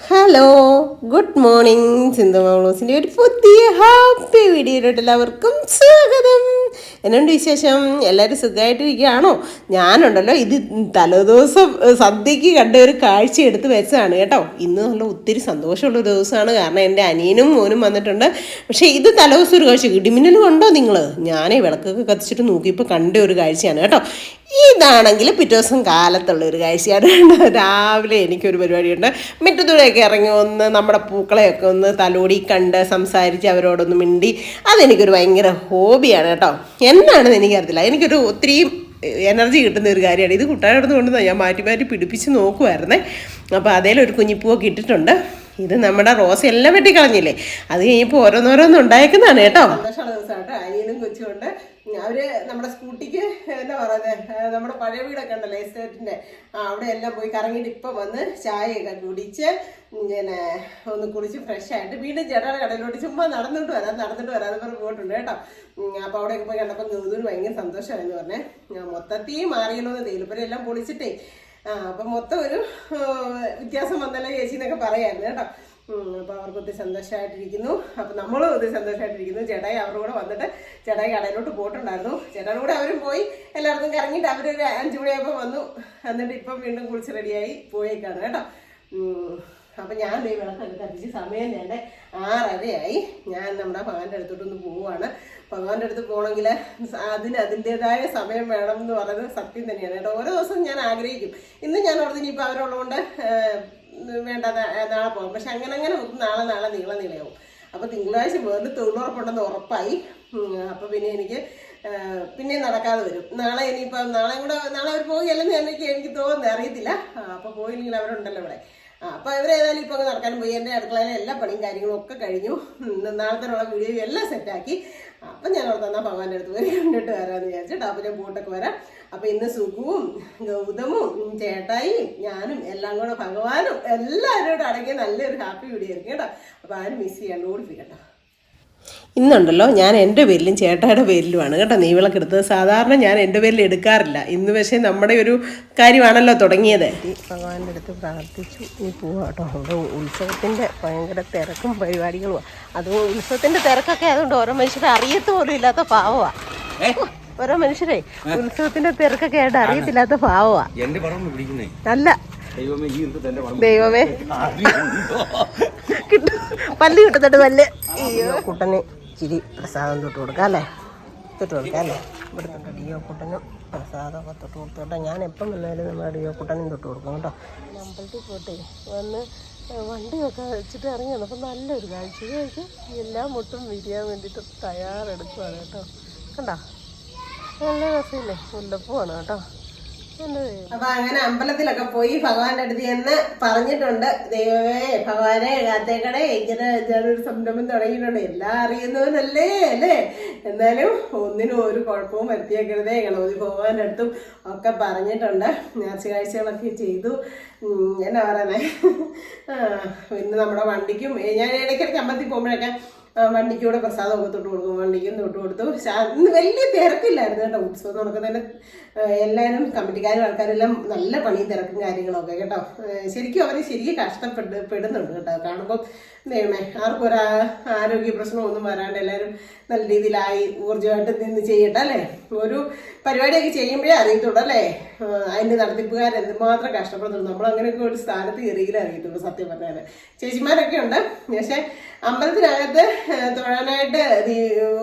Hello good morning Sindhu ഒരു പുതിയ happy വീഡിയോയിലോട്ട് എല്ലാവർക്കും സ്വാഗതം. എന്നുണ്ട് വിശേഷം? എല്ലാവരും സുഖമായിട്ടിരിക്കുകയാണോ ഞാനുണ്ടല്ലോ ഇത് തലേദിവസം സദ്യക്ക് കണ്ട ഒരു കാഴ്ച എടുത്ത് വെച്ചതാണ് കേട്ടോ. ഇന്ന് നല്ല ഒത്തിരി സന്തോഷമുള്ള ദിവസമാണ്. കാരണം എന്റെ അനിയനും മോനും വന്നിട്ടുണ്ട്. പക്ഷേ ഇത് തലേദിവസം ഒരു കാഴ്ച. ഇടിമിന്നൽ ഉണ്ടോ നിങ്ങൾ ഞാനേ വിളക്കൊക്കെ കത്തിച്ചിട്ട് നോക്കിയപ്പോൾ കണ്ട ഒരു കാഴ്ചയാണ് കേട്ടോ. ഇതാണെങ്കിൽ പിറ്റേ ദിവസം കാലത്തുള്ള ഒരു കാഴ്ചയാണ് രാവിലെ എനിക്കൊരു പരിപാടിയുണ്ട്. മുറ്റത്തൂടെയൊക്കെ ഇറങ്ങി ഒന്ന് നമ്മുടെ പൂക്കളെയൊക്കെ ഒന്ന് തലോടി കണ്ട് സംസാരിച്ച് അവരോടൊന്ന് മിണ്ടി അതെനിക്കൊരു ഭയങ്കര ഹോബിയാണ് കേട്ടോ. എന്നാണെന്ന് എനിക്കറിയത്തില്ല. എനിക്കൊരു ഒത്തിരി എനർജി കിട്ടുന്ന ഒരു കാര്യമാണ്. ഇത് കുട്ടാനടുത്ത് കൊണ്ട് ഞാൻ മാറ്റി മാറ്റി പിടിപ്പിച്ച് നോക്കുമായിരുന്നേ അപ്പോൾ അതേലൊരു കുഞ്ഞിപ്പൂവൊക്കെ ഇട്ടിട്ടുണ്ട്. ഇത് നമ്മുടെ റോസ് എല്ലാം വെട്ടിക്കളഞ്ഞില്ലേ? അത് കഴിഞ്ഞപ്പോൾ ഓരോന്നോരോന്ന് ഉണ്ടായേക്കുന്നതാണ് കേട്ടോ. സന്തോഷമുള്ള ദിവസം കേട്ടോ. അനിയനും കൊച്ചുകൊണ്ട് അവർ നമ്മുടെ സ്കൂട്ടിക്ക് എന്താ പറയുന്നത് നമ്മുടെ പഴയ വീടൊക്കെ ഉണ്ടല്ലോ എസ്റ്റേറ്റിന്റെ. അവിടെ എല്ലാം പോയി കറങ്ങിയിട്ട് ഇപ്പം വന്ന് ചായയൊക്കെ കുടിച്ച് ഇങ്ങനെ ഒന്ന് കുളിച്ച് ഫ്രഷ് ആയിട്ട് വീണ്ടും ചേട്ടാ കടയിലോട്ട് ചുമ്മാ നടന്നിട്ട് വരാം നടന്നിട്ട് വരാതെ പറഞ്ഞ് പോയിട്ടുണ്ട് കേട്ടോ. അപ്പോൾ അപ്പൊ അവിടെയൊക്കെ പോയി കണ്ടപ്പോൾ ഗൗതൂര് ഭയങ്കര സന്തോഷമായിരുന്നു പറഞ്ഞേ. മൊത്തത്തിൽ മാറിയല്ലോ എന്ന് തേയിലപ്പുര എല്ലാം പൊളിച്ചിട്ടേ. ആ അപ്പൊ മൊത്തം ഒരു വ്യത്യാസം വന്നല്ലോ ചേച്ചി എന്നൊക്കെ പറയായിരുന്നു കേട്ടോ. ഉം, അപ്പൊ അവർക്ക് ഒത്തിരി സന്തോഷമായിട്ടിരിക്കുന്നു അപ്പൊ നമ്മളും ഒത്തിരി സന്തോഷമായിട്ടിരിക്കുന്നു ചേട്ടായി അവരുടെ കൂടെ വന്നിട്ട് ചേട്ടായി കടയിലോട്ട് പോയിട്ടുണ്ടായിരുന്നു. ചേട്ടായുടെ കൂടെ അവരും പോയി. എല്ലാവർക്കും കറങ്ങിയിട്ട് അവരൊരു അഞ്ചു മണിയാകുമ്പോൾ വന്നു. എന്നിട്ട് ഇപ്പം വീണ്ടും കുളിച്ച് റെഡിയായി പോയേക്കാണ് കേട്ടോ. അപ്പം ഞാൻ ഈ വിളക്കൊക്കെ കത്തിച്ച് സമയം തന്നെ ആറരയായി. ഞാൻ നമ്മുടെ ഭഗവാന്റെ അടുത്തോട്ടൊന്ന് പോവുകയാണ്. ഭഗവാന്റെ അടുത്ത് പോകണമെങ്കിൽ അതിന് അതിന്റെതായ സമയം വേണം എന്ന് പറയുന്നത് സത്യം തന്നെയാണ് കേട്ടോ. ഓരോ ദിവസം ഞാൻ ആഗ്രഹിക്കും. ഇന്ന് ഞാൻ ഓർത്ത് ഇനിയിപ്പോൾ അവരുള്ളതുകൊണ്ട് വേണ്ട നാളെ പോകാം. പക്ഷെ അങ്ങനെ അങ്ങനെ നോക്കും നാളെ നാളെ നീള നീളയാവും. അപ്പോൾ തിങ്കളാഴ്ച വേറെ തൊഴിലുറപ്പുണ്ടെന്ന് ഉറപ്പായി. അപ്പോൾ പിന്നെ എനിക്ക് പിന്നെ നടക്കാതെ വരും. നാളെ ഇനിയിപ്പോൾ നാളെ കൂടെ നാളെ അവർ പോവുകയല്ലെന്ന് എനിക്ക് എനിക്ക് തോന്നുന്നത് അറിയത്തില്ല. അപ്പോൾ പോയില്ലെങ്കിൽ അവരുണ്ടല്ലോ ഇവിടെ. അപ്പോൾ ഇവരേതായാലും ഇപ്പോൾ അങ്ങ് നടക്കാനും പോയി. എന്റെ അടുക്കളയിലെ എല്ലാ പണിയും കാര്യങ്ങളും ഒക്കെ കഴിഞ്ഞു. നാളത്തെ വീഡിയോ എല്ലാം സെറ്റാക്കി അപ്പം ഞാൻ അവിടെ തന്നാൽ ഭഗവാന്റെ അടുത്ത് പോയി കണ്ടിട്ട് വരാമെന്ന് വിചാരിച്ചിട്ട് അപ്പം ഞാൻ പോട്ടൊക്കെ വരാം. അപ്പൊ ഇന്ന് സുഖവും ഗൗതമും ചേട്ടായി ചേട്ടായിയും ഞാനും എല്ലാം കൂടെ ഭഗവാനും എല്ലാവരും കൂടെ അടങ്ങിയ നല്ലൊരു ഹാപ്പി വീഡിയോ ആയിരിക്കും കേട്ടോ. അപ്പോൾ ആരും മിസ് ചെയ്യാണ്ട് ഓടിപ്പിക്കട്ടോ ഇന്നുണ്ടല്ലോ ഞാൻ എന്റെ പേരിലും ചേട്ടായുടെ പേരിലുമാണ് കേട്ടോ നെയ്വിളക്കെടുത്തത് സാധാരണ ഞാൻ എന്റെ പേരിൽ എടുക്കാറില്ല. ഇന്ന് പക്ഷേ നമ്മുടെ ഒരു കാര്യമാണല്ലോ തുടങ്ങിയത്. ഭഗവാന്റെ അടുത്ത് പ്രാർത്ഥിച്ചു. ഇനി പോവാട്ടോ അവിടെ ഉത്സവത്തിന്റെ ഭയങ്കര തിരക്കും പരിപാടികളുമാണ് അത് ഉത്സവത്തിന്റെ തിരക്കൊക്കെ അതുകൊണ്ട് ഓരോ മനുഷ്യരെ അറിയത്ത് പോലും ഇല്ലാത്ത പാവമാണ് ഓരോ മനുഷ്യരെ ഉത്സവത്തിന്റെ തിരക്കൊക്കെ ആയിട്ട് അറിയത്തില്ലാത്ത ഭാവമാ നല്ല. ദൈവമേ പല്ല് കിട്ടുന്നുണ്ട് പല്ല്. അയ്യോ. കുട്ടന് ചിരി പ്രസാദം തൊട്ട് കൊടുക്കാം അല്ലേ? തൊട്ട് കൊടുക്കാം അല്ലേ? ഇവിടെ തൊട്ട് ഡിയോ കുട്ടനും പ്രസാദമൊക്കെ തൊട്ട് കൊടുത്തോട്ടെ ഞാൻ എപ്പം വന്നാലും നമ്മുടെ ഡിയോ കുട്ടനും തൊട്ട് കൊടുക്കും കേട്ടോ. അമ്പലത്തിൽ പോട്ടെ വന്ന് വണ്ടിയൊക്കെ വെച്ചിട്ട് ഇറങ്ങി വന്നപ്പോൾ നല്ലൊരു കാഴ്ചയായിട്ട് എല്ലാം എല്ലാ മുട്ടും വിരിയാൻ വേണ്ടിയിട്ട് തയ്യാറെടുക്കുകയാണ് കേട്ടോ. കണ്ടോ? നല്ല രസമില്ലേ മുല്ലപ്പൂവാണ് കേട്ടോ. അപ്പൊ അങ്ങനെ അമ്പലത്തിലൊക്കെ പോയി ഭഗവാന്റെ അടുത്ത് ചെന്ന് പറഞ്ഞിട്ടുണ്ട് ദൈവമേ ഭഗവാനെ കാത്തേക്കടെ ഇങ്ങനെ ഞാനൊരു സംരംഭം തുടങ്ങിയിട്ടുണ്ട്. എല്ലാം അറിയുന്നവനല്ലേ അല്ലേ? എന്നാലും ഒന്നിനും ഒരു കുഴപ്പവും വരുത്തിയേക്കരുതേ. ഗണപതി ഭഗവാന്റെ അടുത്തും ഒക്കെ പറഞ്ഞിട്ടുണ്ട്. നേർച്ച കാഴ്ചകളൊക്കെ ചെയ്തു എന്നാ പറയുന്നത് പിന്നെ നമ്മുടെ വണ്ടിക്കും ഞാൻ ഇടയ്ക്കിടയ്ക്ക് അമ്പലത്തിൽ പോകുമ്പോഴൊക്കെ വണ്ടിക്ക് കൂടെ പ്രസാദമൊക്കെ തൊട്ട് കൊടുക്കും. വണ്ടിക്കും തൊട്ട് കൊടുത്തു ഇന്ന് വലിയ തിരക്കില്ലായിരുന്നു കേട്ടോ ഉത്സവം. നടക്കുന്നതിന് എല്ലാവരും കമ്മിറ്റിക്കാരും ആൾക്കാരെല്ലാം നല്ല പണിയും തിരക്കും കാര്യങ്ങളൊക്കെ കേട്ടോ. ശരിക്കും അവർ ശരിക്കും കഷ്ടപ്പെട്ട് പെടുന്നുണ്ട് കേട്ടോ. കാണുമ്പോൾ ദൈവമേ ആർക്കും ഒരു ആരോഗ്യ പ്രശ്നമൊന്നും വരാണ്ട് എല്ലാവരും നല്ല രീതിയിലായി ഊർജമായിട്ട് നിന്ന് ചെയ്യട്ടെ അല്ലേ? ഒരു പരിപാടിയൊക്കെ ചെയ്യുമ്പോഴേ അറിയത്തുള്ളൂ അല്ലേ? അതിന്റെ നടത്തിപ്പുകാർ എന്തുമാത്രം നമ്മൾ അങ്ങനെയൊക്കെ ഒരു സ്ഥാനത്ത് കയറിയില്ല അറിയത്തുള്ളൂ സത്യം പറഞ്ഞാൽ ചേച്ചിമാരൊക്കെ ഉണ്ട്. പക്ഷേ അമ്പലത്തിനകത്ത് തൊഴാനായിട്ട്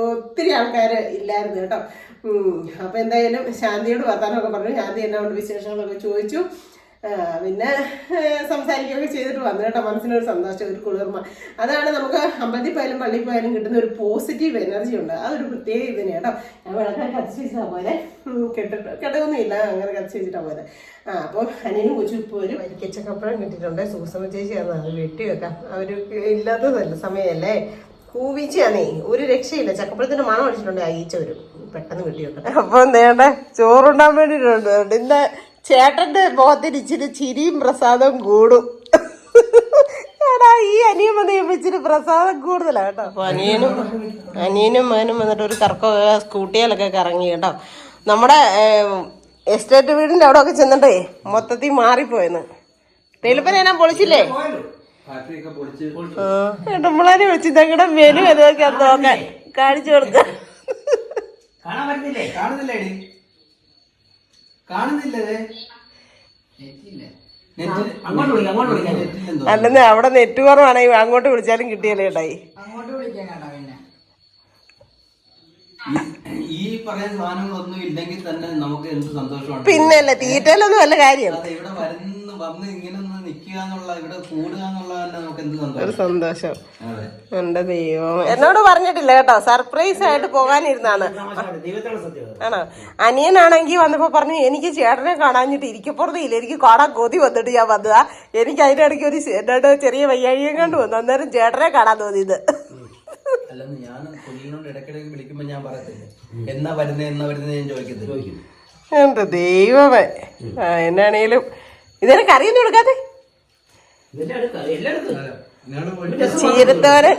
ഒത്തിരി ആൾക്കാർ ഇല്ലായിരുന്നു കേട്ടോ. ഉം. അപ്പൊ എന്തായാലും ശാന്തിയോട് വർത്താനമൊക്കെ പറഞ്ഞു. ശാന്തി എന്നോട് വിശേഷങ്ങളൊക്കെ ചോദിച്ചു. പിന്നെ സംസാരിക്കുകയൊക്കെ ചെയ്തിട്ട് വന്നു കേട്ടോ. മനസ്സിനൊരു സന്തോഷം ഒരു കുളിർമ. അതാണ് നമുക്ക് അമ്പലത്തിൽ പോയാലും പള്ളിയിൽ പോയാലും കിട്ടുന്ന ഒരു പോസിറ്റീവ് എനർജി ഉണ്ട്. അതൊരു പ്രത്യേക ഇതിന് കേട്ടോ. ഞാൻ കത്തിച്ച് വെച്ചാൽ പോലെ. കെട്ടിട്ട് കെട്ടൊന്നുമില്ല. അങ്ങനെ കത്തിച്ച് വെച്ചിട്ടാ പോലെ. ആ അപ്പോൾ അനിയനും കൊച്ചു ഉപ്പ് ഒരു വരിക്കച്ചക്കപ്പഴം കിട്ടിയിട്ടുണ്ട്. സൂസമ ചേച്ചി അത് വെട്ടി വെക്കാം. അവർ ഇല്ലാത്തതല്ല സമയമല്ലേ കൂവിച്ചാണേ ഒരു രക്ഷയില്ല. ചക്കപ്പഴത്തിന്റെ മണം അടിച്ചിട്ടുണ്ട് ആ ഈച്ച വരും പെട്ടെന്ന് വെട്ടി വെക്കാം. അപ്പൊ നേണ്ട ചോറുണ്ടാൻ വേണ്ടിട്ടുണ്ട് ഇന്ന് ചേട്ടന്റെ മുഖത്തിന് ഇച്ചിരി ചിരിയും പ്രസാദവും കൂടും. എടാ ഈ അനിയൻ വന്ന് ഇച്ചിരി പ്രസാദം കൂടുതലാ കേട്ടോ. അപ്പൊ അനിയനും അനിയനും മകനും വന്നിട്ട് ഒരു കറക്കമൊക്കെ സ്കൂട്ടിയിലൊക്കെ കറങ്ങി കേട്ടോ. നമ്മുടെ എസ്റ്റേറ്റ് വീടിന്റെ അവിടെ ഒക്കെ ചെന്നിട്ടേ മൊത്തത്തിൽ മാറിപ്പോയെന്ന്. തെളിപ്പന ഞാൻ പൊളിച്ചില്ലേ? ഫാക്ടറി വിളിച്ചു ഞങ്ങളുടെ മെനു ഏതൊക്കെ നോക്കാൻ കാണിച്ചു കൊടുക്ക. കാണുന്നില്ലേ? അല്ലെന്ന് അവിടെ നെറ്റ് കുറവാണെങ്കിൽ അങ്ങോട്ട് വിളിച്ചാലും കിട്ടിയല്ലേ ഏട്ടായി അങ്ങോട്ട് വിളിക്കാൻ കേട്ടാ പിന്നെ. ഈ- പറയുന്ന സാധനങ്ങളൊന്നും ഇല്ലെങ്കിൽ തന്നെ നമുക്ക് എന്ത് സന്തോഷമാണ്. പിന്നല്ലേ തീറ്റയിലൊന്നും അല്ല കാര്യം. അതെ ഇവിടെ വരുന്ന വന്ന് ഇങ്ങനെ ഒന്ന് നിക്കുക എന്നുള്ള ഇവിടെ കൂടുക എന്നുള്ള തന്നെ നമുക്ക് എന്ത് ഒരു സന്തോഷം. സന്തോഷം അതെ. എന്റെ ദൈവം എന്നോട് പറഞ്ഞിട്ടില്ല കേട്ടോ. സർപ്രൈസ് ആയിട്ട് പോകാനിരുന്നാണ്. ദൈവത്തോട് സത്യം ആണോ? അനിയനാണെങ്കിൽ വന്നപ്പോ പറഞ്ഞു എനിക്ക് ചേട്ടനെ കാണാഞ്ഞിട്ട് ഇരിക്കപ്പുറത്തില്ല എനിക്ക് കാണാൻ കൊതി വന്നിട്ട് ഞാൻ വന്നതാ. എനിക്ക് അതിന്റെ ഇടയ്ക്ക് ഒരു എന്നോട് ചെറിയ വയ്യാഴിയും കണ്ടു വന്നു. അന്നേരം ചേട്ടനെ കാണാൻ തോന്നിയത്. അല്ലെന്ന് ഞാൻ കുഞ്ഞിനോട് ഇടയ്ക്കിടയ്ക്ക് വിളിക്കുമ്പോൾ ഞാൻ പറയത്തില്ലേ. എന്നാ വരുന്നേ എന്നാ വരുന്നേ ഞാൻ ചോദിക്കത്തില്ല. എന്റെ ദൈവമേ. ആ എന്നാണേലും ഇതിനെ കറിയൊന്നും എല്ലായിടത്തും ചീരത്തോരൻ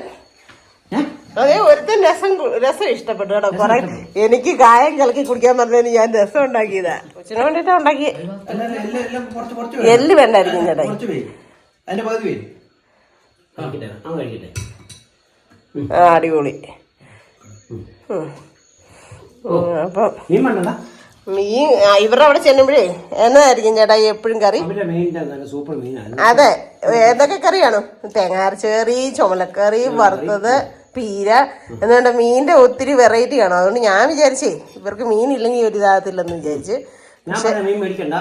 അതെ ഒരുത്തൻ രസം രസം ഇഷ്ടപ്പെട്ടു കേട്ടോ. കൊറേ എനിക്ക് കായം കലക്കി കുടിക്കാൻ പറഞ്ഞതിന് ഞാൻ രസം ഉണ്ടാക്കിയതാ. കൊച്ചിനെ വേണ്ടിട്ടാ ഉണ്ടാക്കി. എല്ലാം വേണ്ടായിരിക്കും ചേട്ടാ. ആ അടിപൊളി. അപ്പൊ മീൻ മീൻ ഇവരുടെ അവിടെ ചെല്ലുമ്പോഴേ എന്നതായിരിക്കും ചേട്ടാ എപ്പോഴും കറി? സൂപ്പർ അതെ ഏതൊക്കെ കറിയാണോ? തേങ്ങാരച്ചേറി ചുമലക്കറി വറുത്തത് പീര എന്നുകൊണ്ട് മീനിന്റെ ഒത്തിരി വെറൈറ്റി ആണോ? അതുകൊണ്ട് ഞാൻ വിചാരിച്ചേ ഇവർക്ക് മീൻ ഇല്ലെങ്കിൽ ഒരു ഇതാകത്തില്ലെന്ന് വിചാരിച്ച്. ഞാൻ മീൻ മേടിക്കണ്ട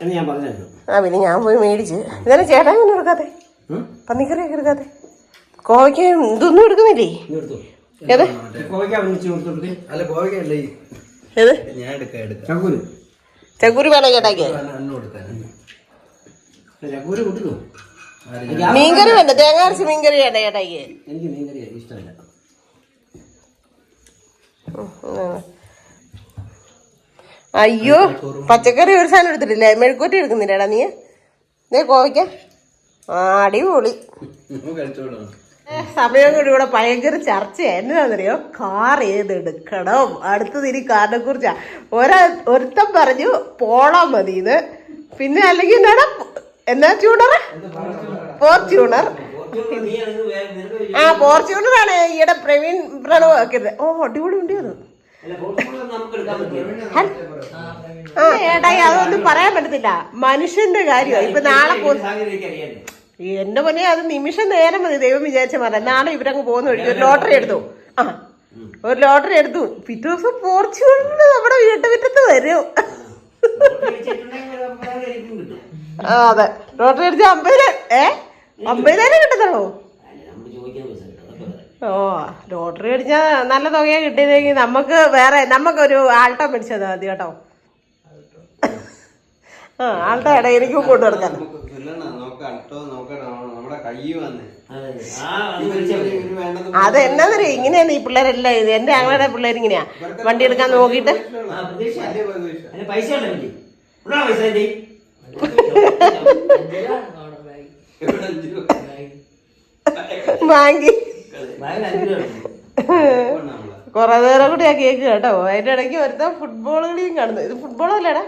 എന്ന് ഞാൻ പറഞ്ഞായിരുന്നു ആ പിന്നെ ഞാൻ പോയി മേടിച്ച്. ഇതന്നെ ചേട്ടാ ഒന്നും എടുക്കാതെ പന്നിക്കറിയൊക്കെ എടുക്കാതെ കോവയ്ക്ക് ഇതൊന്നും എടുക്കുന്നില്ലേ? ഏത്? ഏത്? ചക്കൂര്. വേണോ ചേട്ടാക്ക് മീൻകറി വേണ്ട തേങ്ങ അരച്ച് മീൻകറി വേണ്ട ചേട്ടാക്ക് എനിക്ക് മീൻ കറി ഇഷ്ടമല്ല അയ്യോ പച്ചക്കറി ഒരു സാധനം എടുത്തിട്ടില്ലേ? മെഴുക്കൂറ്റി എടുക്കുന്നില്ലേടാ നീ? നീ കോവയ്ക്ക. ആടി അടിപൊളി. കഴിച്ചോളാം. ഏ, സമയം കൂടി ഇവിടെ ഭയങ്കര ചർച്ച എന്നതാണെന്നറിയോ കാർ ഏതെടുക്കണം? അടുത്തത് ഇനി കാറിനെ കുറിച്ചാ ഒരാ ഒരുത്തൻ പറഞ്ഞു പോളോ മതി ഇത് പിന്നെ അല്ലെങ്കിൽ എന്താണ് എന്നാ ട്യൂണർ ഫോർച്യൂണർ. ആ ഫോർച്യൂണർ ആണ് ഈയിടെ പ്രവീൺ പ്രണവ് ആക്കിയത് ഓ അടിപൊളി ഉണ്ട് അത് ആ ഏട്ടായി അതൊന്നും പറയാൻ പറ്റത്തില്ല. മനുഷ്യന്റെ കാര്യമാണ് ഇപ്പൊ നാളെ എന്റെ മോനെ അത് നിമിഷം നേരം മതി ദൈവം വിചാരിച്ച പറയാം നാളെ ഇവരങ്ങ് പോകുന്ന വഴി ഒരു ലോട്ടറി എടുത്തു. ആ ഒരു ലോട്ടറി എടുത്തു. പിറ്റേ ദിവസം പോർച്ചുഗലിന് നമ്മുടെ വീട്ടുമുറ്റത്ത് വരും. ആ അതെ. ലോട്ടറി അടിച്ച അമ്പതിനായിരം ഏ? അമ്പതിനായിരം കിട്ടുന്നോ നമ്മൾ ചോദിക്കുന്ന പൈസ കിട്ടും അതൊക്കെ പറയാം. ഓ ലോട്ടറി അടിച്ചാൽ നല്ല തുകയാ കിട്ടിയതെങ്കിൽ നമുക്ക് വേറെ നമുക്കൊരു ആൾട്ടോ പിടിച്ചത് മതി കേട്ടോ. ആ ആൾട്ടോ ഇട എനിക്കും കൊണ്ടു കൊടുക്കാൻ നമുക്ക് നമ്മുടെ കൈ വന്ന്. അതെ, എന്നാന്നറിയോ ഇങ്ങനെയാണ് ഈ പിള്ളേരെല്ലാം ഇത്. എന്റെ ഞങ്ങളുടെ പിള്ളേർ ഇങ്ങനെയാ. വണ്ടി എടുക്കാൻ നോക്കിട്ട് പൈസ? വാങ്ങി. കുറെ നേരം കൂടി ആ കേക്ക് കേട്ടോ. അതിന്റെ ഇടയ്ക്ക് ഒരുത്തൻ ഫുട്ബോൾ കളിയും കാണുന്നു ഇത് ഫുട്ബോൾ അല്ലേടാ.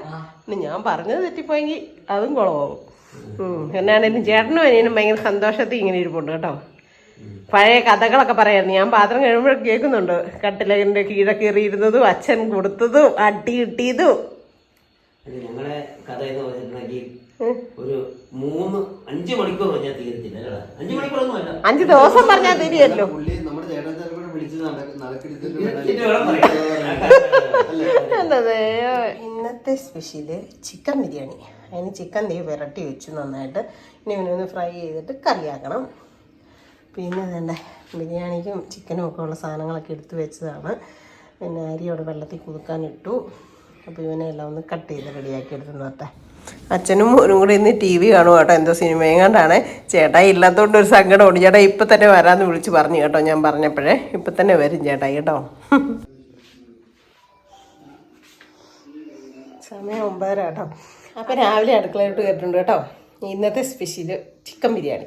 ഇനി ഞാൻ പറഞ്ഞത് തെറ്റിപ്പോയെങ്കിൽ അതും കുളമാവും. ഉം എന്നാണേലും ചേട്ടനും അനിയനും ഭയങ്കര സന്തോഷത്തിൽ ഇങ്ങനെ ഇരിപ്പുണ്ട് കേട്ടോ. പഴയ കഥകളൊക്കെ പറയായിരുന്നു. ഞാൻ പാത്രം കഴിയുമ്പോൾ കേൾക്കുന്നുണ്ട്. കട്ടിലകിന്റെ കീഴെ കയറിയിരുന്നതും അച്ഛൻ കൊടുത്തതും അടി കിട്ടിയതും. ഞങ്ങളെ കഥ എന്ന് പറഞ്ഞിട്ടുണ്ടെങ്കിൽ ഒരു മൂന്ന് അഞ്ച് മണിക്കൂർ പറഞ്ഞാൽ തീരത്തില്ല അഞ്ച് മണിക്കൂറൊന്നും അല്ല. അഞ്ച് ദിവസം പറഞ്ഞാൽ തീരുമല്ലോ ഇന്നത്തെ സ്പെഷ്യൽ ചിക്കൻ ബിരിയാണി. അതിന് ചിക്കൻ തീ വിരട്ടി വെച്ചു നന്നായിട്ട്. ഇനി ഇവനൊന്ന് ഫ്രൈ ചെയ്തിട്ട് കറിയാക്കണം. പിന്നെ വേണ്ട ബിരിയാണിക്കും ചിക്കനും ഒക്കെ ഉള്ള സാധനങ്ങളൊക്കെ എടുത്തു വെച്ചതാണ്. പിന്നെ അരി അവിടെ വെള്ളത്തിൽ കുതുക്കാനിട്ടു അപ്പോൾ ഇവനെ എല്ലാം ഒന്ന് കട്ട് ചെയ്ത് റെഡിയാക്കി എടുത്ത് അച്ഛനും മോനും കൂടെ ഇന്ന് ടി വി കാണും കേട്ടോ എന്തോ സിനിമയും കണ്ടാണ്. ചേട്ടാ ഇല്ലാത്തതുകൊണ്ട് ഒരു സങ്കടമുണ്ട് ചേട്ടാ ഇപ്പം തന്നെ വരാമെന്ന് വിളിച്ച് പറഞ്ഞു കേട്ടോ ഞാൻ പറഞ്ഞപ്പോഴേ. ഇപ്പം തന്നെ വരും ചേട്ടാ കേട്ടോ. സമയം ഒമ്പതര കേട്ടോ. അപ്പം രാവിലെ അടുക്കളയിട്ട് കയറ്റുണ്ട് കേട്ടോ. ഇന്നത്തെ special chicken biryani.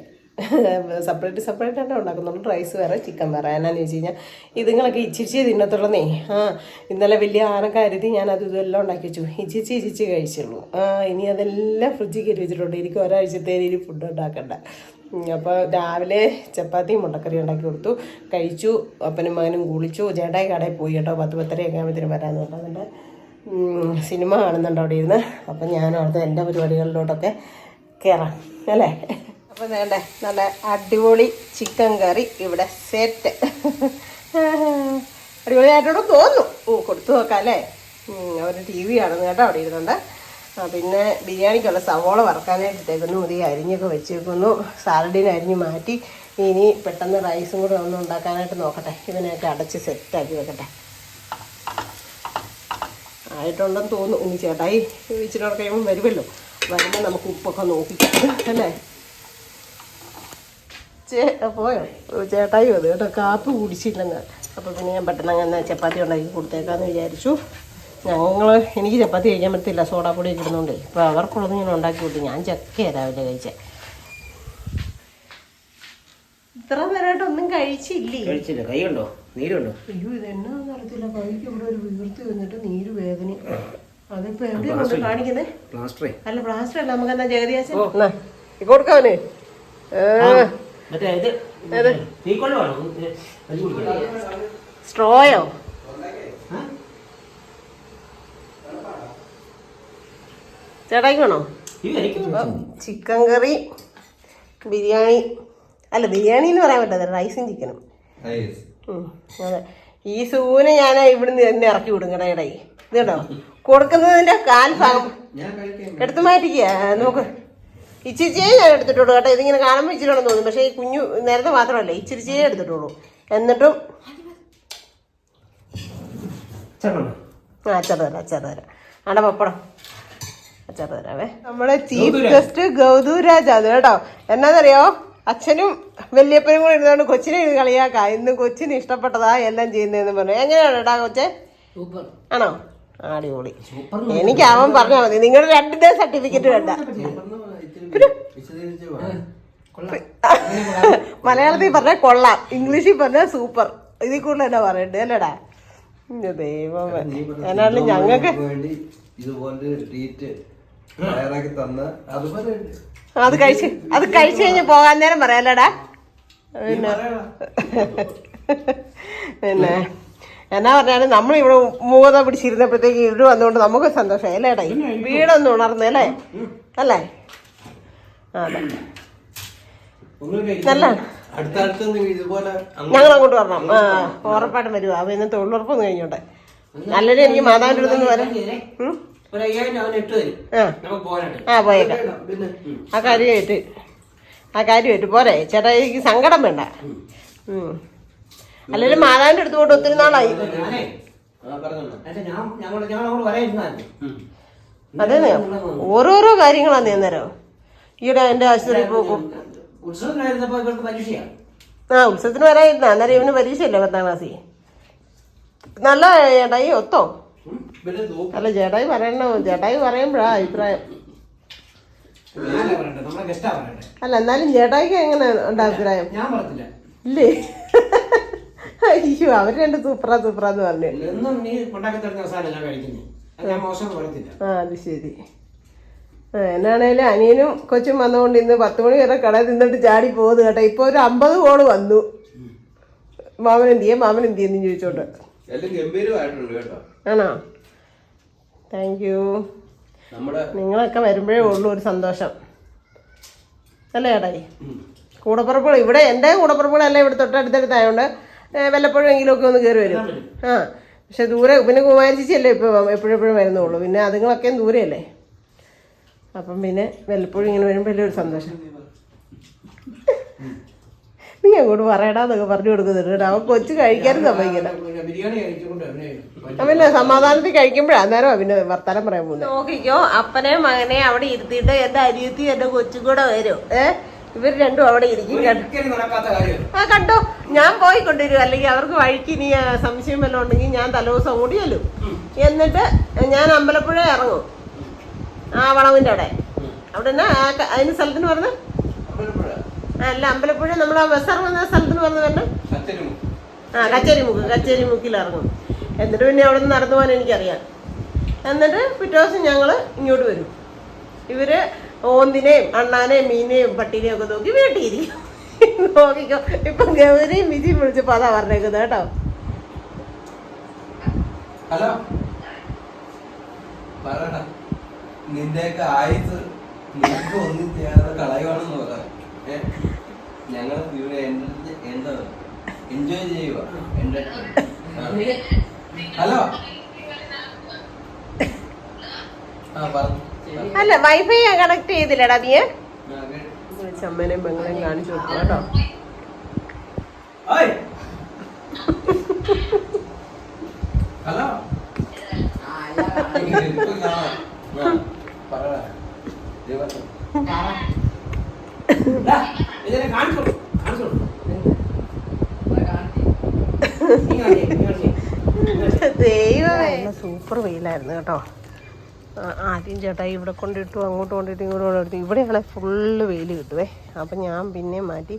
Separate separate ആയിട്ട് ഉണ്ടാക്കുന്നുള്ളൂ റൈസ് വേറെ ചിക്കൻ വേറെ. എന്നാന്ന് വെച്ച് കഴിഞ്ഞാൽ ഇതുങ്ങളൊക്കെ ഇച്ചിരിച്ചേ തിന്നത്തുള്ളന്നേ. ആ ഇന്നലെ വലിയ ആനൊക്കെ കരുതി ഞാൻ അത് ഇതെല്ലാം ഉണ്ടാക്കി വെച്ചു. ഇച്ചിച്ച് ഇച്ചിച്ച് കഴിച്ചുള്ളൂ. ആ ഇനി അതെല്ലാം ഫ്രിഡ്ജിൽ കയറ്റി വെച്ചിട്ടുണ്ട്. എനിക്ക് ഒരാഴ്ചത്തേന് ഇനി ഫുഡ് ഉണ്ടാക്കണ്ട. അപ്പോൾ രാവിലെ ചപ്പാത്തി മുട്ടക്കറി ഉണ്ടാക്കി കൊടുത്തു. കഴിച്ചു. അപ്പനും മകനും കുളിച്ചു. ചേട്ടായി കടയിൽ പോയി കേട്ടോ. പത്ത് പത്തരയൊക്കെ ആകുമ്പോഴത്തേനും വരാമെന്ന് അതിന്റെ സിനിമ കാണുന്നുണ്ട് അവിടെ ഇരുന്ന്. അപ്പം ഞാൻ അവിടുത്തെ എന്റെ പരിപാടികളിലോട്ടൊക്കെ കയറാം അല്ലേ? അപ്പം വേണ്ടേ നല്ല അടിപൊളി ചിക്കൻ കറി ഇവിടെ സെറ്റ് അടിപൊളിയായിട്ടോട് തോന്നുന്നു. ഓ കൊടുത്തു നോക്കാം അല്ലേ? അവർ ടി വി കാണുന്നു കേട്ടോ അവിടെ ഇരുന്നുണ്ട്. പിന്നെ ബിരിയാണിക്കുള്ള സവോള വറക്കാനായിട്ട് ഇട്ടേക്കുന്നു. ഇത് അരിഞ്ഞൊക്കെ വെച്ചേക്കുന്നു. സാലഡിന് അരിഞ്ഞ് മാറ്റി. ഇനി പെട്ടെന്ന് റൈസും കൂടെ ഒന്ന് ഉണ്ടാക്കാനായിട്ട് നോക്കട്ടെ. ഇതിനെയൊക്കെ അടച്ച് സെറ്റാക്കി വെക്കട്ടെ. ആയിട്ടുണ്ടെന്ന് തോന്നുന്നു. ഇനി ചേട്ടായി ഇച്ചിരി കഴിയുമ്പോൾ വരുമല്ലോ. വരുമ്പോൾ നമുക്ക് ഉപ്പൊക്കെ നോക്കിക്കാം. അല്ലേ? ചേ പോയോ? ചേട്ടായി അത് കേട്ടോ. കാപ്പി കുടിച്ചില്ലെന്ന്. അപ്പോൾ പിന്നെ ഞാൻ പെട്ടെന്ന് അങ്ങനെ ചപ്പാത്തി ഉണ്ടാക്കി കൊടുത്തേക്കാന്ന് വിചാരിച്ചു. ഞങ്ങൾ എനിക്ക് ചപ്പാത്തി കഴിക്കാൻ പറ്റത്തില്ല. സോഡാപ്പൊടി ഒക്കെ ഇടുന്നുണ്ടേ അപ്പോൾ അവർക്കുള്ളത് ഞാൻ ഉണ്ടാക്കി കൊടുത്തു. ഞാൻ ചക്കയാണ് രാവിലെ കഴിച്ചേ. ഇത്ര നേരമായിട്ടൊന്നും കഴിച്ചില്ലേ? കഴിച്ചില്ല. കൈയുണ്ടോ? നീരുണ്ടോ? അയ്യോ ഇതെന്നാ നടത്തില്ല കൈക്ക് ഇവിടെ ഒരു വിവൃത്തി വന്നിട്ട് നീര് വേദന. അതിപ്പോ എവിടെയാണ് കൊണ്ട് കാണിക്കുന്നത് പ്ലാസ്റ്ററേ അല്ല പ്ലാസ്റ്റർ അല്ല. നമുക്ക് എന്നാ ജഗതിയാച്ച കൊടുക്കാവന്. സ്ട്രോയോ? ചേട്ടായിക്ക് വേണോ? Chicken curry biryani. അല്ല ബിരിയാണി എന്ന് പറയാൻ പറ്റാതെ റൈസും ചിക്കനും അതെ. ഈ സൂനെ ഞാൻ ഇവിടുന്ന് തന്നെ ഇറക്കി വിടും ഇടയിൽ ഇത് കേട്ടോ കൊടുക്കുന്നതിന്റെ കാൽ ഭാഗം എടുത്തു മാറ്റിക്കുക നോക്ക് ഇച്ചിരിച്ചേ ഞാൻ എടുത്തിട്ടുള്ളൂ കേട്ടോ. ഇതിങ്ങനെ കാണുമ്പോൾ ഇച്ചിരി ഉണ്ടെന്ന് തോന്നും. പക്ഷേ ഈ കുഞ്ഞു നേരത്തെ മാത്രമല്ല ഇച്ചിരിച്ചേ എടുത്തിട്ടുള്ളൂ. എന്നിട്ടും ആ അച്ചാർ തരാം അച്ചാർ തരാം. ആടെ പപ്പടം. അച്ചാർ തരാവേ. നമ്മുടെ ചീഫ് ഗസ്റ്റ് ഗൗതൂരാജ് അത് കേട്ടോ. എന്നാന്നറിയോ? അച്ഛനും വല്യപ്പനും കൂടെ ഇരുന്നുകൊണ്ട് കൊച്ചിനെ ഇത് കളിയാക്ക. ഇന്ന് കൊച്ചിന് ഇഷ്ടപ്പെട്ടതാ എല്ലാം ചെയ്യുന്നതെന്ന് പറഞ്ഞു. എങ്ങനെയാണ് ഏട്ടാ കൊച്ചെ? ആണോ? അടിപൊളി. എനിക്ക് അവൻ പറഞ്ഞാൽ മതി. നിങ്ങൾ രണ്ടിന്റെ സർട്ടിഫിക്കറ്റ് വേണ്ട. മലയാളത്തിൽ പറഞ്ഞാൽ കൊള്ളാം. ഇംഗ്ലീഷിൽ പറഞ്ഞാൽ സൂപ്പർ. ഇതിൽ കൂടുതൽ എന്നാ പറയണ്ടേ? അല്ലേടാ. പറഞ്ഞ എന്നാലും ഞങ്ങൾക്ക് ഇതുപോലെ ട്രീറ്റ് തയ്യാറാക്കി തന്ന അതുപോലെ. അത് കഴിച്ച് അത് കഴിച്ചു കഴിഞ്ഞ് പോകാൻ നേരം പറയാലടാ. പിന്നെ. പിന്നെ. എന്നാ പറഞ്ഞാലും നമ്മൾ ഇവിടെ മൂകത പിടിച്ചിരുന്നപ്പോഴത്തേക്ക് ഇവിടെ വന്നുകൊണ്ട് നമുക്ക് സന്തോഷമായി അല്ലേടാ വീടൊന്നും ഉണർന്നല്ലേ അല്ലേ? അതെ. നല്ല ഞങ്ങൾ അങ്ങോട്ട് വരണം. ആ ഉറപ്പായിട്ടും വരുവാ. പിന്നെ ഇന്ന് തൊഴിലുറപ്പൊന്നും കഴിഞ്ഞോട്ടെ. നല്ലൊരു എനിക്ക് മാതാവിന്റെ അടുത്തുനിന്ന് വരാം. ആ. പോയേക്കാം. ആ കാര്യമായിട്ട് ആ കാര്യമായിട്ട് പോരെ. ചേട്ടാ എനിക്ക് സങ്കടം വേണ്ട. അല്ലെങ്കിൽ മാതാവിന്റെ അടുത്ത് പോയിട്ട് ഒത്തിരി നാളായി. അതെ ഓരോരോ കാര്യങ്ങളാണ് അന്നേരം. ഈയിടെ എന്റെ ആശുപത്രി പോകും ആ ഉത്സവത്തിന് വരായിരുന്ന. അന്നേരം ഇവന് പരീക്ഷയല്ലേ പത്താം ക്ലാസ്സിൽ. നല്ല ചേട്ടായി ഒത്തോ? അല്ല ചേട്ടായി പറയണോ? ചേട്ടായി പറയുമ്പോഴാ അഭിപ്രായം. അല്ല എന്നാലും ചേട്ടായിക്ക് എങ്ങനെ ഉണ്ട് അഭിപ്രായം? ഞാൻ പറഞ്ഞില്ല ഇല്ലേ? അയ്യോ അവർ രണ്ട് സൂപ്പറാ സൂപ്പറാന്ന് പറഞ്ഞു. എന്നും നീ കൊണ്ടാക്കി തരുന്ന സാധനം ഞാൻ കഴിക്കുന്നത്. അത് ഞാൻ മോശം പറയത്തില്ല. ആ അത് ശരി. ആ എന്നാണേലും അനിയനും കൊച്ചും വന്നുകൊണ്ട് ഇന്ന് പത്ത് മണി വരെ കട തിന്നിട്ട് ചാടി പോകുന്നു കേട്ടോ. ഇപ്പൊ ഒരു അമ്പത് കോൾ വന്നു. മാമൻ എന്ത് ചെയ്യും? മാമൻ എന്ത് ചെയ്യുന്നു ചോദിച്ചോണ്ട്. എല്ലാം ഗംഭീരമായിട്ടുണ്ട് കേട്ടോ. ആണോ? താങ്ക് യു നിങ്ങളൊക്കെ വരുമ്പോഴേ ഉള്ളൂ ഒരു സന്തോഷം. അല്ലേ ഏട്ടായി കൂടപ്പുറപ്പുകൾ ഇവിടെ എന്റെ കൂടപ്പുറപ്പുകളെല്ലാം ഇവിടെ തൊട്ടടുത്തടുത്തായതുകൊണ്ട് വല്ലപ്പോഴും എങ്കിലുമൊക്കെ ഒന്ന് കയറി വരും. ആ പക്ഷെ ദൂരെ പിന്നെ കുമാരിച്ചല്ലേ ഇപ്പോൾ എപ്പോഴെപ്പോഴും വരുന്നുള്ളൂ. പിന്നെ അതുങ്ങളൊക്കെയും ദൂരെയല്ലേ? അപ്പം പിന്നെ വല്ലപ്പോഴും ഇങ്ങനെ വരുമ്പോൾ വലിയൊരു സന്തോഷം. നീ അങ്ങോട്ട് പറയടാന്നൊക്കെ പറഞ്ഞു കൊടുക്കുന്നുണ്ട് അവൻ കൊച്ചു കഴിക്കാനും സമ്മതിക്കില്ല. അവനെ സമാധാനത്തിൽ കഴിക്കുമ്പോഴാ. അന്നേരം അവന് വർത്താനം പറയാൻ പോകുന്നത് നോക്കിക്കോ അപ്പനെ മകനെ അവിടെ ഇരുത്തിയിട്ട് എന്റെ അരിയത്തി എന്റെ കൊച്ചും കൂടെ വരും. ഏ? ഇവർ രണ്ടും അവിടെ ഇരിക്കും ആ കണ്ടോ? ഞാൻ പോയി കൊണ്ടുവരും. അല്ലെങ്കിൽ അവർക്ക് വഴിക്ക് ഇനി സംശയം വല്ലതും ഉണ്ടെങ്കിൽ ഞാൻ തലേദിവസം ഓടിയല്ലോ എന്നിട്ട് ഞാൻ അമ്പലപ്പുഴ ഇറങ്ങും. ആ വളവിന്റെ അവിടെ. അവിടെ ക- അതിന് സ്ഥലത്തിന് പറഞ്ഞ അല്ല അമ്പലപ്പുഴ നമ്മൾ ആ ബസ് ഇറങ്ങുന്ന സ്ഥലത്തിന് പറഞ്ഞു തന്നെ? ആ കച്ചേരിമുക്ക് കച്ചേരിമുക്കിൽ ഇറങ്ങും എന്നിട്ട് പിന്നെ അവിടെ നിന്ന് നടന്നു പോകാൻ എനിക്കറിയാം. എന്നിട്ട് പിറ്റേ ദിവസം ഞങ്ങൾ ഇങ്ങോട്ട് വരും. ഇവർ ഓന്തിനെയും അണ്ണാനെയും മീനെയും പട്ടീനെയും ഒക്കെ നോക്കി വീട്ടിയിരിക്കും നോക്കിക്കോ ഇപ്പൊ ഗൗരിയും വിജിയും വിളിച്ചപ്പോ അതാ പറഞ്ഞേക്കുന്നത് കേട്ടോ. ഹലോ? പറയണ നിന്റെയൊക്കെ ആയുസ് നിനക്ക് ഒന്നും ചെയ്യാതെ കളയുവാണെന്ന് പറ ഏ ഞങ്ങൾ ഇവിടെ എന്താ എൻജോയ് ചെയ്യുക. ഹലോ? അല്ല വൈഫൈ കണക്ട് ചെയ്തില്ലടാ നീ. ചമ്മനെയും പെങ്ങളെയും കാണിച്ചു കൊടുക്കും കേട്ടോ. ഓയ്! ഹലോ? ഇപ്പൊ സൂപ്പർ വെയിലായിരുന്നു കേട്ടോ. ആദ്യം ചേട്ടാ ഇവിടെ കൊണ്ടിട്ടു അങ്ങോട്ട് കൊണ്ടിട്ട് ഇങ്ങോട്ട് കൊണ്ടിട്ടു. ഇവിടെയാണ് ഫുള്ള് വെയിൽ കിട്ടുവേ. അപ്പം ഞാൻ പിന്നെ മാറ്റി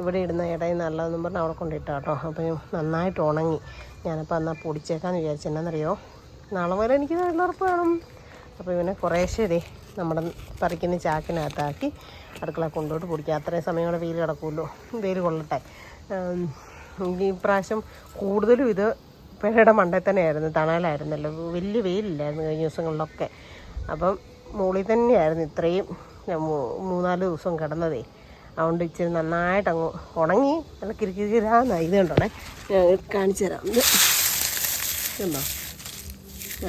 ഇവിടെ ഇടുന്ന ഇടയിൽ നല്ലതെന്നും പറഞ്ഞ് അവിടെ കൊണ്ടിട്ടാ കേട്ടോ. അപ്പം നന്നായിട്ട് ഉണങ്ങി. ഞാനപ്പോൾ എന്നാൽ പൊടിച്ചേക്കാന്ന് വിചാരിച്ചു എന്നാന്നറിയോ? നാളെ വരെ എനിക്ക് നല്ല ഉറപ്പ് വേണം. അപ്പോൾ ഇവനെ കുറേശ്ശേരി നമ്മുടെ പറിക്കുന്ന ചാക്കിനകത്താക്കി അടുക്കള കൊണ്ടോട്ട് പൊടിക്കുക. അത്രയും സമയം കൂടെ വെയിൽ കിടക്കുമല്ലോ. വെയിൽ കൊള്ളട്ടെ. ഈ പ്രാവശ്യം കൂടുതലും ഇത് പുഴയുടെ മണ്ടയിൽ തന്നെയായിരുന്നു. തണലായിരുന്നല്ലോ. വലിയ വെയിലില്ലായിരുന്നു കഴിഞ്ഞ ദിവസങ്ങളിലൊക്കെ. അപ്പം മുകളിൽ തന്നെയായിരുന്നു ഇത്രയും മൂന്നാൽ ദിവസം കിടന്നതേ. അതുകൊണ്ട് ഇച്ചിരി നന്നായിട്ട് അങ്ങ് ഉണങ്ങി. നല്ല കിരിക്കിരാന്നായി ഇത് കണ്ടോണേ ഞാൻ കാണിച്ചു തരാം. കണ്ടോ?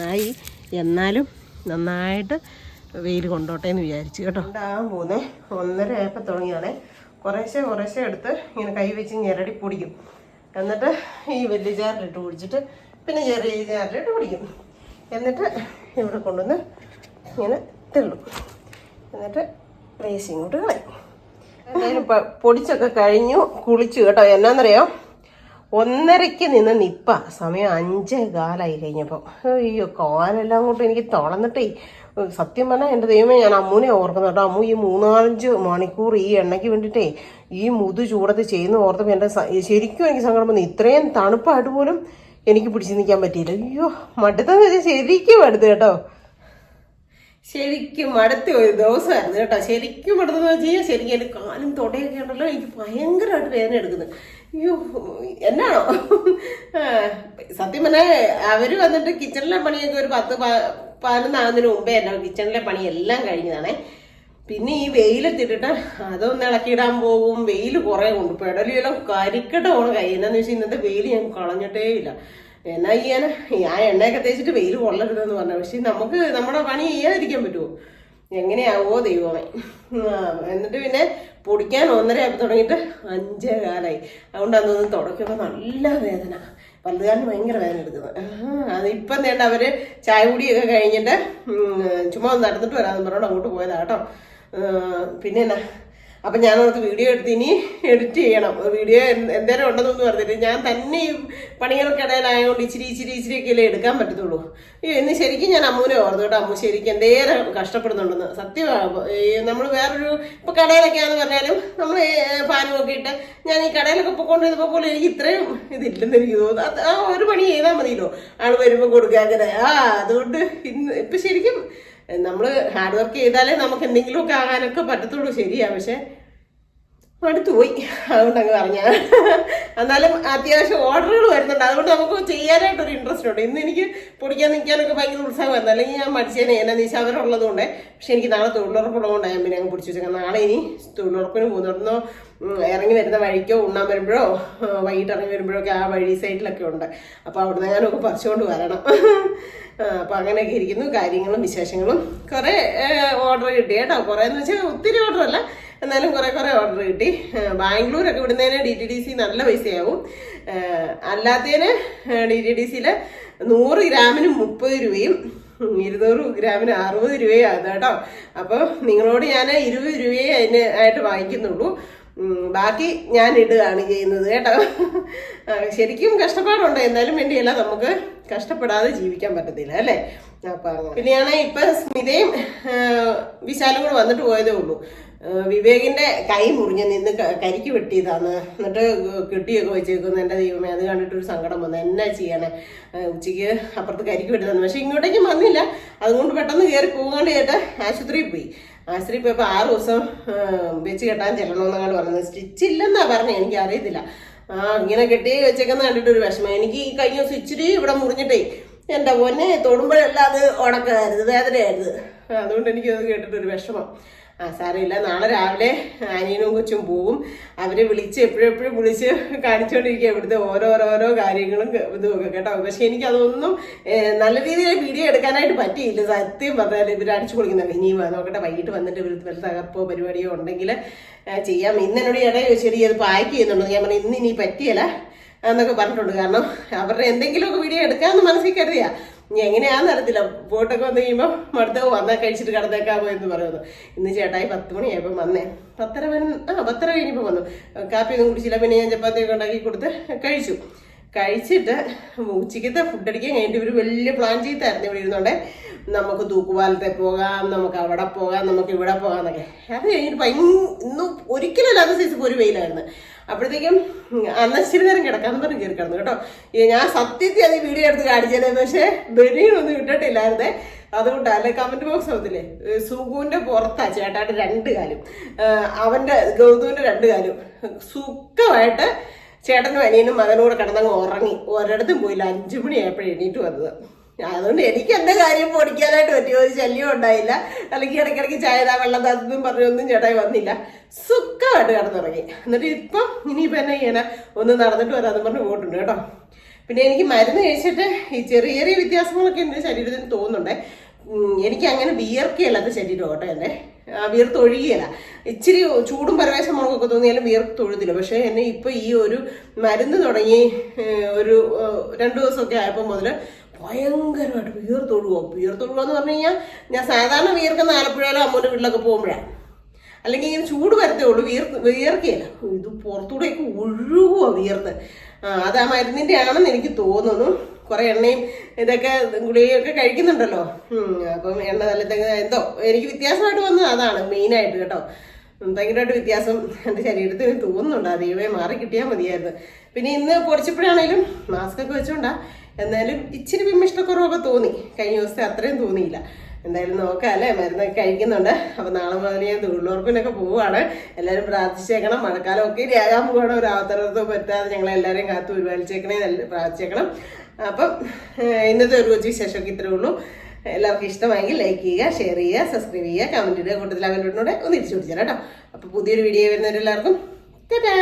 ആയി. എന്നാലും നന്നായിട്ട് വെയിൽ കൊണ്ടോട്ടെ എന്ന് വിചാരിച്ചു കേട്ടോ. ഉണ്ടാകാൻ പോകുന്നേ ഒന്നര ആയപ്പോൾ തുടങ്ങിയാണേ കുറേശ്ശെ കുറേശ്ശെ എടുത്ത് ഇങ്ങനെ കൈ വെച്ച് ഞെരടി പൊടിക്കും. എന്നിട്ട് ഈ വലിയ ജാറിലിട്ട് കുടിച്ചിട്ട് പിന്നെ ചെറിയ ജാറിലിട്ട് കുടിക്കും എന്നിട്ട് ഇവിടെ കൊണ്ടുവന്ന് ഇങ്ങനെ തെള്ളും. എന്നിട്ട് വേസ്റ്റ് ഇങ്ങോട്ട് കളയും. പൊടിച്ചൊക്കെ കഴിഞ്ഞു. കുളിച്ചു കേട്ടോ. എന്നാന്നറിയോ? ഒന്നരയ്ക്ക് നിന്ന് നിപ്പ. സമയം അഞ്ചേ കാലായി കഴിഞ്ഞപ്പോൾ അയ്യോ കാലെല്ലാം കൊണ്ട് എനിക്ക് തുളന്നിട്ടേ സത്യം പറഞ്ഞാൽ എന്റെ ദൈവമേ ഞാൻ അമ്മൂനെ ഓർക്കുന്നു കേട്ടോ. അമ്മു ഈ മൂന്നാലഞ്ച് മണിക്കൂർ ഈ എണ്ണയ്ക്ക് വേണ്ടിയിട്ടേ ഈ മുതു ചൂടത്ത് ചെയ്യുന്ന ഓർത്തപ്പോൾ എന്റെ ശരിക്കും എനിക്ക് സങ്കടം വന്നു. ഇത്രയും തണുപ്പായിട്ട് പോലും എനിക്ക് പിടിച്ചു നിൽക്കാൻ പറ്റിയില്ല. അയ്യോ മടുത്തെന്ന് വെച്ചാൽ ശരിക്കും മടുത്ത് കേട്ടോ. ശരിക്കും മടുത്ത ഒരു ദിവസമായിരുന്നു കേട്ടോ. ശരിക്കും മടുത്തെന്ന് വെച്ച് കഴിഞ്ഞാൽ ശരിക്കും എന്റെ കാലും തൊടയൊക്കെ ഉണ്ടല്ലോ. എനിക്ക് ഭയങ്കരമായിട്ട് വേദന എടുക്കുന്നത് എന്നാണോ? സത്യം പറഞ്ഞാൽ അവർ വന്നിട്ട് കിച്ചണിലെ പണിയൊക്കെ ഒരു പത്ത് പതിനൊന്നാകുന്നതിന് മുമ്പേ എന്നാ കിച്ചണിലെ പണി എല്ലാം കഴിഞ്ഞതാണേ. പിന്നെ ഈ വെയിലെത്തിട്ടിട്ട് അതൊന്ന് ഇളക്കിയിടാൻ പോകും വെയിൽ കുറേ കൊണ്ട് പെടലിയെല്ലാം കരിക്കട്ട പോണ കൈ എന്നാന്ന് വെച്ചാൽ ഇന്നത്തെ വെയിൽ ഞാൻ കളഞ്ഞിട്ടേ ഇല്ല. എന്നാ ചെയ്യാനാ ഞാൻ എണ്ണയൊക്കെ തേച്ചിട്ട് വെയിൽ കൊള്ളരുതെന്ന് പറഞ്ഞു പക്ഷെ നമുക്ക് നമ്മുടെ പണി ചെയ്യാതിരിക്കാൻ പറ്റുമോ എങ്ങനെയാവോ ദൈവമേ. എന്നിട്ട് പിന്നെ പൊടിക്കാൻ ഒന്നര ആയപ്പോൾ തുടങ്ങിയിട്ട് അഞ്ചേ കാലായി. അതുകൊണ്ട് അതൊന്ന് തുടക്കുമ്പോൾ നല്ല വേദന. പല്ലുകാരന് ഭയങ്കര വേദന എടുക്കുന്നത് അത് ഇപ്പം തന്നെ അവർ ചായ കുടിയൊക്കെ കഴിഞ്ഞിട്ട് ചുമ്മാ ഒന്ന് നടന്നിട്ട് വരാമെന്ന് പറഞ്ഞോണ്ട് അങ്ങോട്ട് പോയതാട്ടോ പിന്നെ എന്നാ? അപ്പം ഞാൻ നമുക്ക് വീഡിയോ എടുത്ത് ഇനി എഡിറ്റ് ചെയ്യണം. വീഡിയോ എന്തേലും ഉണ്ടെന്നൊന്നും പറഞ്ഞിട്ട് ഞാൻ തന്നെ ഈ പണികൾക്കിടയിലായതുകൊണ്ട് ഇച്ചിരി ഇച്ചിരി ഇച്ചിരി ഒക്കെ അല്ലേ എടുക്കാൻ പറ്റത്തുള്ളൂ. അയ്യോ ഇന്ന് ശരിക്കും ഞാൻ അമ്മൂനെ ഓർത്തു കേട്ടോ. അമ്മു ശരിക്കും എന്തേരം കഷ്ടപ്പെടുന്നുണ്ടെന്ന്. സത്യമാണ് നമ്മൾ വേറൊരു ഇപ്പം കടയിലൊക്കെയാണെന്ന് പറഞ്ഞാലും നമ്മൾ ഫാൻ ഒക്കെ ഇട്ട് ഞാൻ ഈ കടയിലൊക്കെ പോയിക്കൊണ്ടിരുന്നപ്പോൾ പോലും എനിക്ക് ഇത്രയും ഇതില്ലെന്ന് എനിക്ക് തോന്നുന്നു. ആ ഒരു പണി ചെയ്താൽ മതിയല്ലോ. ആൾ വരുമ്പോൾ കൊടുക്കുക അങ്ങനെ ആ അതുകൊണ്ട് ഇന്ന് ഇപ്പം ശരിക്കും നമ്മൾ ഹാർഡ് വർക്ക് ചെയ്താലേ നമുക്ക് എന്തെങ്കിലുമൊക്കെ ആകാനൊക്കെ പറ്റത്തുള്ളൂ. ശരിയാ. പക്ഷെ അടുത്ത് അതുകൊണ്ട് അങ്ങ് പറഞ്ഞ. എന്നാലും അത്യാവശ്യം ഓർഡറുകൾ വരുന്നുണ്ട്. അതുകൊണ്ട് നമുക്ക് ചെയ്യാനായിട്ട് ഒരു ഇൻട്രസ്റ്റ് ഉണ്ട്. ഇന്ന് എനിക്ക് പൊടിക്കാൻ നിൽക്കാനൊക്കെ ഭയങ്കര ഉത്സാഹമായിരുന്നു. അല്ലെങ്കിൽ ഞാൻ മടിച്ചേനെ. എന്നെ നിശാവരുള്ളത് ഉള്ളതുകൊണ്ട് പക്ഷെ എനിക്ക് നാളെ തൊഴിലുറപ്പുള്ളതുകൊണ്ട് ഞാൻ പിന്നെ അങ്ങ് പിടിച്ചു വെച്ചേക്കാം നാളെ ഇനി തൊഴിലുറപ്പിന് പോകുന്നോ ഇറങ്ങി വരുന്ന വഴിക്കോ ഉണ്ണാൻ വരുമ്പോഴോ വൈകിട്ട് ഇറങ്ങി വരുമ്പോഴോ ഒക്കെ ആ വഴി സൈഡിലൊക്കെ ഉണ്ട്. അപ്പോൾ അവിടുന്ന് ഞാനൊക്കെ പറിച്ചുകൊണ്ട് വരണം. അപ്പോൾ അങ്ങനെയൊക്കെ ഇരിക്കുന്നു. കാര്യങ്ങളും വിശേഷങ്ങളും കുറേ ഓർഡർ കിട്ടി കേട്ടോ. കുറേ എന്ന് വെച്ചാൽ ഒത്തിരി ഓർഡർ അല്ല. എന്നാലും കുറേ കുറേ ഓർഡർ കിട്ടി. ബാംഗ്ലൂരൊക്കെ വിടുന്നതിന് ഡി ടി ഡി സി നല്ല പൈസയാവും. അല്ലാത്തതിന് ഡി ടി ഡി സിയിൽ നൂറ് ഗ്രാമിന് മുപ്പത് രൂപയും ഇരുന്നൂറ് ഗ്രാമിന് അറുപത് രൂപയാണ് കേട്ടോ. അപ്പോൾ നിങ്ങളോട് ഞാൻ ഇരുപത് രൂപയെ അതിന് ആയിട്ട് വാങ്ങിക്കുന്നുള്ളൂ. ബാക്കി ഞാൻ ഇടുകയാണ് ചെയ്യുന്നത് കേട്ടോ. ശരിക്കും കഷ്ടപ്പാടുണ്ട്. എന്നാലും വേണ്ടിയല്ല നമുക്ക് കഷ്ടപ്പെടാതെ ജീവിക്കാൻ പറ്റത്തില്ല അല്ലേ. പിന്നെയാണ് ഇപ്പൊ സ്മിതയും വിശാലും കൂടെ വന്നിട്ട് പോയതേ ഉള്ളൂ. വിവേകിന്റെ കൈ മുറിഞ്ഞ് നിന്ന് കരിക്ക് വെട്ടിയതാണ് എന്നിട്ട് കെട്ടിയൊക്കെ വെച്ചേക്കുന്നു. എന്റെ ദൈവമേ അത് കണ്ടിട്ടൊരു സങ്കടം വന്നു. എന്നാ ചെയ്യണേ? ഉച്ചയ്ക്ക് അപ്പുറത്ത് കരിക്ക് വെട്ടിയതാണ് പക്ഷെ ഇങ്ങോട്ടേക്കും വന്നില്ല. അതുകൊണ്ട് പെട്ടെന്ന് കയറി പോകാണ്ട് ചേട്ടാ ആശുപത്രിയിൽ പോയി. ആശുപത്രി പോയപ്പോൾ ആറ് ദിവസം വെച്ച് കെട്ടാൻ ചെല്ലണമെന്നാണ് പറഞ്ഞത്. സ്റ്റിച്ച് ഇല്ലെന്നാ പറഞ്ഞത്. എനിക്ക് അറിയത്തില്ല ആ ഇങ്ങനെ കെട്ടി വെച്ചേക്കുന്ന കണ്ടിട്ട് ഒരു വിഷമം. എനിക്ക് ഈ കഴിഞ്ഞ ദിവസം ഇച്ചിരി ഇവിടെ മുറിഞ്ഞിട്ടേ എന്റെ പൊന്നെ തൊടുമ്പോഴെല്ലാം അത് ഉണക്കമായിരുന്നു വേദനയായിരുന്നു. അതുകൊണ്ട് എനിക്കത് കേട്ടിട്ട് ഒരു വിഷമം. ആ സാരമില്ല. നാളെ രാവിലെ അനിയനും കൊച്ചും പോവും. അവരെ വിളിച്ച് എപ്പോഴും എപ്പോഴും വിളിച്ച് കാണിച്ചുകൊണ്ടിരിക്കുക ഇവിടുത്തെ ഓരോരോരോ കാര്യങ്ങളും ഇതുമൊക്കെ കേട്ടോ. പക്ഷെ എനിക്ക് അതൊന്നും നല്ല രീതിയിൽ വീഡിയോ എടുക്കാനായിട്ട് പറ്റിയില്ല. സത്യം പറഞ്ഞാൽ ഇവർ അടിച്ചു കൊടുക്കുന്ന ഇനിയും നോക്കട്ടെ. വൈകിട്ട് വന്നിട്ട് ഇവർ വല്ല തകർപ്പോ പരിപാടിയോ ഉണ്ടെങ്കിൽ ചെയ്യാം. ഇന്ന് എന്നോട് ഇട ശരി അത് പാക്ക് ചെയ്യുന്നുണ്ട്. ഞാൻ പറഞ്ഞു ഇന്ന് ഇനി പറ്റിയല്ല എന്നൊക്കെ പറഞ്ഞിട്ടുണ്ട്. കാരണം അവരുടെ എന്തെങ്കിലുമൊക്കെ വീഡിയോ എടുക്കാമെന്ന് മനസ്സിൽ കരുതിയാ. ഇനി എങ്ങനെയാന്ന് അറിയത്തില്ല. പോട്ടൊക്കെ വന്നു കഴിയുമ്പോൾ മടുത്തോ വന്നാൽ കഴിച്ചിട്ട് കടന്നേക്കാൻ പോയെന്ന് പറയുന്നു. ഇന്ന് ചേട്ടായി പത്ത് മണിയായപ്പോൾ വന്നേ. പത്തര വരും ആ പത്തര കഴിഞ്ഞപ്പോൾ വന്നു. കാപ്പി കാപ്പിയൊന്നും കുടിച്ചില്ല. പിന്നെ ഞാൻ ചപ്പാത്തിയൊക്കെ ഉണ്ടാക്കി കൊടുത്ത് കഴിച്ചു. കഴിച്ചിട്ട് ഉച്ചയ്ക്കത്തെ ഫുഡ് അടിക്കാൻ കഴിഞ്ഞിട്ട് ഇവർ വലിയ പ്ലാൻ ചെയ്തായിരുന്നു ഇവിടെ ഇരുന്നോണ്ടേ. നമുക്ക് തൂക്കുപാലത്തെ പോകാം നമുക്ക് അവിടെ പോകാം നമുക്ക് ഇവിടെ പോകാം എന്നൊക്കെ. അത് കഴിഞ്ഞിട്ട് ഭയങ്കര ഇന്നും ഒരിക്കലും അല്ലാത്ത സൈസ് ഒരു വെയിലായിരുന്നു. അപ്പോഴത്തേക്കും അന്ന് ഇച്ചിരി നേരം കിടക്കാന്ന് പറഞ്ഞ് കയറി കിടന്നു കേട്ടോ. ഞാൻ സത്യത്തിൽ അത് വീഡിയോ എടുത്ത് കാണിച്ചത് പക്ഷേ ബനിയൊന്നും ഇട്ടിട്ടില്ലായിരുന്നേ. അതുകൊണ്ട് അല്ലെ? കമന്റ് ബോക്സ് ആവത്തില്ലേ സുഖുവിന്റെ പുറത്താ ചേട്ടായിട്ട് രണ്ട് കാലും. അവന്റെ ഗൗതുവിന്റെ രണ്ട് കാലും. സുഖമായിട്ട് ചേട്ടനും അനിയനും മകനോട് കിടന്നങ്ങ് ഉറങ്ങി. ഒരിടത്തും പോയില്ല. അഞ്ചു മണിയായപ്പോഴേ എണീറ്റ് വന്നത്. അതുകൊണ്ട് എനിക്ക് എന്റെ കാര്യം പൊടിക്കാനായിട്ട് പറ്റിയ? ഒരു ശല്യം ഉണ്ടായില്ല. അല്ലെങ്കിൽ ഇടയ്ക്കിടയ്ക്ക് ചായ വെള്ളം തന്നും പറഞ്ഞൊന്നും ചേട്ടായി വന്നില്ല. സുഖമായിട്ട് കിടന്നുറങ്ങി. എന്നിട്ട് ഇപ്പം ഇനിയിപ്പോൾ എന്നെ ചെയ്യണ? ഒന്ന് നടന്നിട്ട് വരാമെന്ന് പറഞ്ഞ് പോയിട്ടുണ്ട് കേട്ടോ. പിന്നെ എനിക്ക് മരുന്ന് കഴിച്ചിട്ട് ഈ ചെറിയ ചെറിയ വ്യത്യാസങ്ങളൊക്കെ എന്റെ ശരീരത്തിന് തോന്നുന്നുണ്ട്. എനിക്ക് അങ്ങനെ വിയർക്കുകയല്ലാത്ത ശരീരം കേട്ടോ എന്റെ വിയർത്തൊഴുകിയല്ല ഇച്ചിരി ചൂടും പരവേശം മുളകൊക്കെ തോന്നിയാലും വിയർത്തൊഴുതില്ല പക്ഷേ എന്നെ ഇപ്പോൾ ഈ ഒരു മരുന്ന് തുടങ്ങി ഒരു രണ്ടു രണ്ട് ദിവസമൊക്കെ ആയപ്പോൾ മുതൽ ഭയങ്കരമായിട്ട് വിയർത്തൊഴുകും വിയർത്തൊഴുകുക എന്ന് പറഞ്ഞു കഴിഞ്ഞാൽ ഞാൻ സാധാരണ വിയർക്കുന്ന ആലപ്പുഴയിലോ അമ്മൂന്റെ വീട്ടിലൊക്കെ പോകുമ്പോഴാണ് അല്ലെങ്കിൽ ഇങ്ങനെ ചൂട് വരത്തേ ഉള്ളൂ വീർ വിയർക്കുകയില്ല ഇത് പുറത്തൂടെയൊക്കെ ഒഴുകുക വിയർത്ത്. അത് ആ മരുന്നിന്റെ ആണെന്ന് എനിക്ക് തോന്നുന്നു. കുറേ എണ്ണയും ഇതൊക്കെ ഗുളികയൊക്കെ കഴിക്കുന്നുണ്ടല്ലോ. അപ്പം എണ്ണ നല്ല എന്തോ എനിക്ക് വ്യത്യാസമായിട്ട് വന്നത് അതാണ് മെയിനായിട്ട് കേട്ടോ. ഭയങ്കരമായിട്ട് വ്യത്യാസം എന്റെ ശരീരത്തിന് തോന്നുന്നുണ്ട്. ദൈവമേ മാറി കിട്ടിയാൽ മതിയായിരുന്നു. പിന്നെ ഇന്ന് പൊടിച്ചപ്പോഴാണേലും മാസ്ക് ഒക്കെ വെച്ചോണ്ടാ. എന്നാലും ഇച്ചിരി വിമിഷ്ടക്കുറവൊക്കെ തോന്നി. കഴിഞ്ഞ ദിവസത്തെ അത്രയും തോന്നിയില്ല. എന്തായാലും നോക്കാം അല്ലേ മരുന്നൊക്കെ കഴിക്കുന്നുണ്ട്. അപ്പൊ നാളെ മുതൽ ഞാൻ തൊഴിലുറപ്പിനൊക്കെ പോവുകയാണ് എല്ലാവരും പ്രാർത്ഥിച്ചേക്കണം. മഴക്കാലം ഒക്കെ ആകാൻ പോകണം ഒരു അവതരണത്തോ പറ്റാതെ ഞങ്ങളെല്ലാവരെയും കാത്തു പരിപാലിച്ചേക്കണേ നല്ല പ്രാർത്ഥിച്ചേക്കണം. അപ്പം ഇന്നത്തെ ഒരു കൊച്ചു വിശേഷമൊക്കെ ഇത്രേ ഉള്ളൂ. എല്ലാവർക്കും ഇഷ്ടമായെങ്കിൽ ലൈക്ക് ചെയ്യുക ഷെയർ ചെയ്യുക സബ്സ്ക്രൈബ് ചെയ്യുക കമന്റ് ഇടുക കൂട്ടത്തിൽ അവരോട് ഒന്ന് തിരിച്ചു പിടിച്ചാൽ കേട്ടോ. അപ്പോൾ പുതിയൊരു വീഡിയോ വരുന്നവരെല്ലാവർക്കും ടാറ്റാ